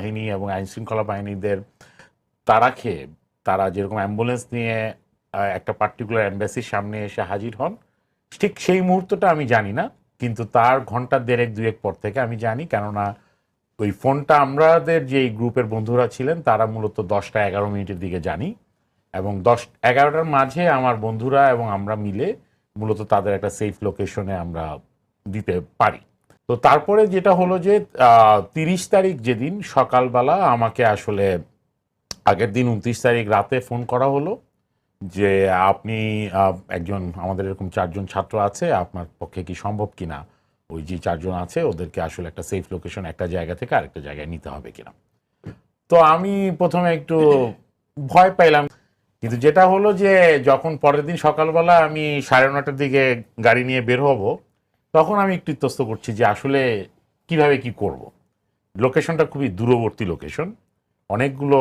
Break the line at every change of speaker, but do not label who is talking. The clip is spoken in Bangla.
বাহিনী এবং আইন শৃঙ্খলা বাহিনীদের, তারা খেয়ে, তারা যেরকম অ্যাম্বুলেন্স নিয়ে একটা পার্টিকুলার অ্যাম্বাসির সামনে এসে হাজির হন, ঠিক সেই মুহূর্তটা আমি জানি না, কিন্তু তার ঘণ্টা দেড়েক, দুয়েক পর থেকে আমি জানি, কেননা ওই ফোনটা আমাদের যে গ্রুপের বন্ধুরা ছিলেন, তারা মূলত দশটা এগারো মিনিটের দিকে জানি এবং দশ, এগারোটার মাঝে আমার বন্ধুরা এবং আমরা মিলে মূলত তাদের একটা সেফ লোকেশনে আমরা দিতে পারি। তো তারপরে যেটা হলো যে তিরিশ তারিখ যেদিন সকালবেলা আমাকে আসলে আগের দিন উনত্রিশ তারিখ রাতে ফোন করা হলো যে, আপনি একজন আমাদের এরকম চারজন ছাত্র আছে, আপনার পক্ষে কি সম্ভব কিনা? ওই যে চারজন আছে, ওদেরকে আসলে একটা সেফ লোকেশন একটা জায়গা থেকে আরেকটা জায়গায় নিতে হবে কিনা। তো আমি প্রথমে একটু ভয় পাইলাম। কিন্তু যেটা হলো যে, যখন পরের দিন সকালবেলা আমি সাড়ে নটার দিকে গাড়ি নিয়ে বের হব তখন আমি একটু ইত্যস্ত করছি যে আসলে কীভাবে কি করব। লোকেশনটা খুবই দূরবর্তী লোকেশন। অনেকগুলো